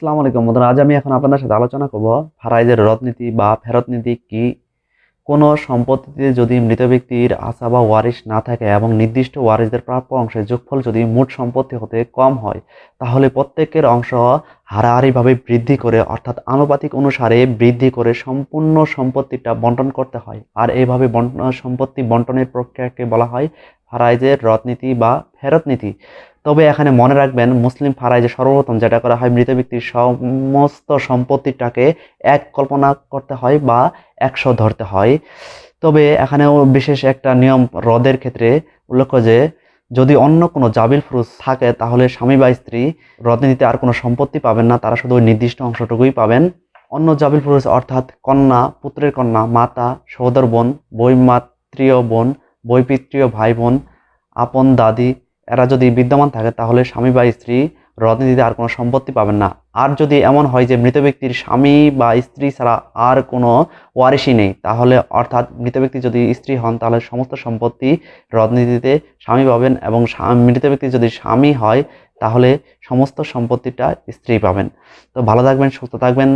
আসসালামু আলাইকুম। বন্ধুরা, আজ আমি এখন আপনাদের সাথে আলোচনা করব ফারাইজের রদনীতি বা ফেরত নীতি কি? কোনো সম্পত্তিতে যদি মৃত ব্যক্তির আশা বা ওয়ারিশ না থাকে এবং নির্দিষ্ট ওয়ারিশদের প্রাপ্য অংশের যোগফল যদি মোট সম্পত্তি হতে কম হয়, তাহলে প্রত্যেকের অংশ হারাহারিভাবে বৃদ্ধি করে, অর্থাৎ আনুপাতিক অনুসারে বৃদ্ধি করে সম্পূর্ণ সম্পত্তিটা বন্টন করতে হয়। আর এইভাবে বন্টন সম্পত্তি বন্টনের প্রক্রিয়াকে বলা হয় ফারাইজের রদনীতি বা ফেরত নীতি তবে এখানে মনে রাখবেন, মুসলিম ফারাইজে সর্বপ্রথম যেটা করা হয়, মৃত ব্যক্তির সমস্ত সম্পত্তিটাকে এক কল্পনা করতে হয় বা একশো ধরতে হয়। তবে এখানেও বিশেষ একটা নিয়ম হ্রদের ক্ষেত্রে উল্লেখ্য যে, যদি অন্য কোনো জাবিল ফুরুজ থাকে, তাহলে স্বামী বা স্ত্রী রদনীতিতে আর কোনো সম্পত্তি পাবেন না, তারা শুধু ওই নির্দিষ্ট অংশটুকুই পাবেন। অন্য জাবিল ফুরুজ অর্থাৎ কন্যা, পুত্রের কন্যা, মাতা, সহোদর বোন, বৈমাত্রীয় বোন বৈপিত্রীয় ভাই বোন আপন দাদি, এরা যদি বিদ্যমান থাকে তাহলে স্বামী বা স্ত্রী রদনীতিতে আর কোনো সম্পত্তি পাবেন না। আর যদি এমন হয় যে মৃত ব্যক্তির স্বামী বা স্ত্রী ছাড়া আর কোনো ওয়ারিশই নেই, তাহলে অর্থাৎ মৃত ব্যক্তি যদি স্ত্রী হন, তাহলে সমস্ত সম্পত্তি রদনীতিতে স্বামী পাবেন এবং মৃত ব্যক্তি যদি স্বামী হয়, তাহলে সমস্ত সম্পত্তিটা স্ত্রী পাবেন। তো ভালো থাকবেন, সুস্থ থাকবেন।